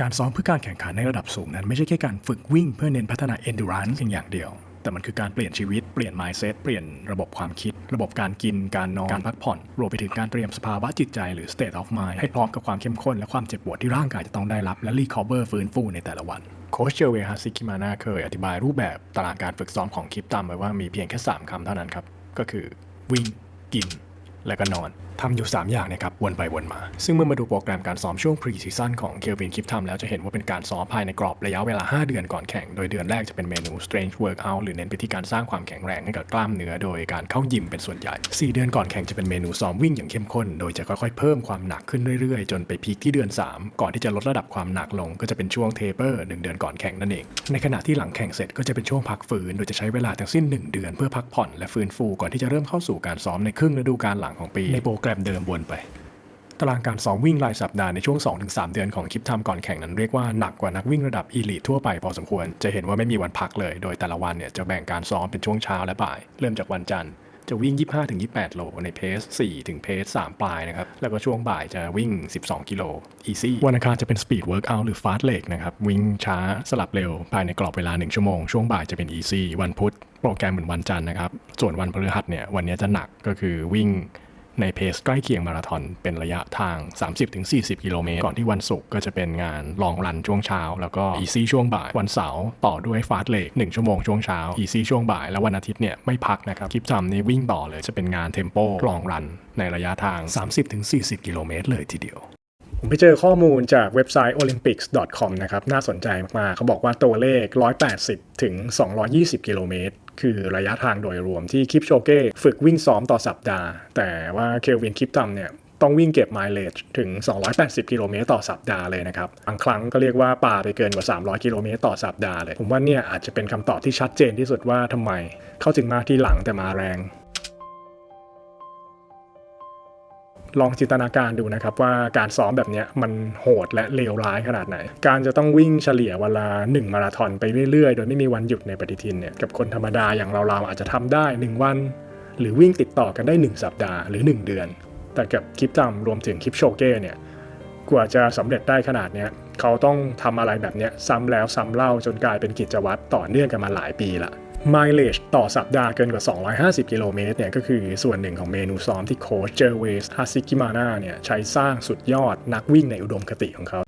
การซ้อมเพื่อการแข่งขันในระดับสูงนั้นไม่ใช่แค่การฝึกวิ่งเพื่อเน้นพัฒนา endurance เพียงอย่างเดียว แต่มันคือการเปลี่ยนชีวิต เปลี่ยน mindset เปลี่ยนระบบความคิด ระบบการกิน การนอน การพักผ่อน รวมไปถึงการเตรียมสภาวะจิตใจหรือ state of mind ให้พร้อมกับความเข้มข้นและความเจ็บปวดที่ร่างกายจะต้องได้รับ และ recover ฟื้นฟูในแต่ละวัน โคชเชอร์เวฮาซิคิมานาเคยอธิบายรูปแบบตารางการฝึกซ้อมของคลิปตามไว้ว่ามีเพียงแค่ 3คำเท่านั้นครับ ก็คือ วิ่ง กิน และก็นอนทำอยู่ 3 อย่างเนะครับวนไปวนมา ซึ่งเมื่อมาดูโปรแกรมการซ้อมช่วงพรีซีซั่นของเคลวินคลิปทำแล้วจะเห็นว่าเป็นการซ้อมภายในกรอบระยะเวลา 5 เดือนก่อนแข่ง โดยเดือนแรกจะเป็นเมนู strength workout หรือเน้นไปที่การสร้างความแข็งแรงให้กับกล้ามเนื้อโดยการเข้ายิมเป็นส่วนใหญ่ 4 เดือนก่อนแข่งจะเป็นเมนูซ้อมวิ่งอย่างเข้มข้น โดยจะค่อยๆเพิ่มความหนักขึ้นเรื่อยๆ จนไปพีคที่เดือน 3 ก่อนที่จะลดระดับความหนักลง ก็จะเป็นช่วงเทเปอร์1เดือนก่อนแข่งนั่นเอง ในขณะที่หลังแข่งเสร็จก็จะเป็นช่วงพักฟื้น โดยจะใช้เวลาทั้งสิ้น 1 เดือนเพื่อพักผ่อนและฟื้นฟูก่อนที่จะเริ่มเข้าสู่การซ้อมในครึ่งฤดูกาลหลังของปีในโปรแกแกรมเดิมวนไป ตารางการซ้อมวิ่งรายสัปดาห์ในช่วง 2-3 เดือนของคลิปทำก่อนแข่งนั้นเรียกว่าหนักกว่านักวิ่งระดับอีลิททั่วไปพอสมควร จะเห็นว่าไม่มีวันพักเลย โดยแต่ละวันเนี่ยจะแบ่งการซ้อมเป็นช่วงเช้าและบ่าย เริ่มจากวันจันทร์จะวิ่ง 25-28 โล ในเพส 4 ถึงเพส 3 ปลายนะครับ แล้วก็ช่วงบ่ายจะวิ่ง 12 กิโล easy วันอังคารจะเป็น speed workout หรือ fast leg นะครับ วิ่งช้าสลับเร็ว ภายในกรอบเวลา 1 ชั่วโมง ช่วงบ่ายจะเป็น easy วันพุธ โปรแกรมเหมือนวันจันทร์นะครับ ส่วนวันพฤหัสเนี่ย วันนี้จะหนักก็คือวิ่ง ในเพสใกล้เคียงมาราธอนเป็นระยะทาง 30-40 กิโลเมตร ก่อนที่วันศุกร์ก็จะเป็นงานลองรันช่วงเช้า แล้วก็อีซี่ช่วงบ่าย วันเสาร์ต่อด้วยฟาสเลก1ชั่วโมงช่วงเช้าอีซี่ช่วงบ่าย แล้ววันอาทิตย์เนี่ยไม่พักนะครับคลิปจำนี่วิ่งต่อเลยจะเป็นงานเทมโปลองรันในระยะทาง 30-40 กิโลเมตรเลยทีเดียวผมไปเจอข้อมูลจากเว็บไซต์ olympics.com นะครับ น่าสนใจมากๆ เขาบอกว่าตัวเลข 180 ถึง 220 กิโลเมตร คือระยะทางโดยรวมที่คิปโชเก้ฝึกวิ่งซ้อมต่อสัปดาห์ แต่ว่าเคลวินคิปตัมเนี่ยต้องวิ่งเก็บไมล์เลจถึง 280 กิโลเมตรต่อสัปดาห์เลยนะครับ บางครั้งก็เรียกว่าป่าไปเกินกว่า 300 กิโลเมตรต่อสัปดาห์เลย ผมว่าเนี่ยอาจจะเป็นคำตอบที่ชัดเจนที่สุดว่าทำไม เขาจึงมาที่หลังแต่มาแรง ลองจินตนาการดูนะครับว่าการซ้อมแบบนี้มันโหดและเลวร้ายขนาดไหน การจะต้องวิ่งเฉลี่ยเวลา 1 มาราธอนไปเรื่อยๆ โดยไม่มีวันหยุดในปฏิทินเนี่ยกับคนธรรมดาอย่างเราๆอาจจะทำได้ 1 วัน หรือวิ่งติดต่อกันได้ 1 สัปดาห์หรือ 1 เดือน แต่กับคลิปจำรวมถึงคลิปโชเก้เนี่ยกว่าจะสำเร็จได้ขนาดเนี้ยเขาต้องทำอะไรแบบเนี้ยซ้ำแล้วซ้ำเล่าจนกลายเป็นกิจวัตรต่อเนื่องกันมาหลายปีละ mileage ต่อสัปดาห์เกินกว่า 250 กิโลเมตรเนี่ยก็คือส่วนหนึ่งของเมนูซ้อมที่โค้ชเจอร์เวสฮาซิกิมาน่าเนี่ยใช้สร้างสุดยอดนักวิ่งในอุดมคติของเขา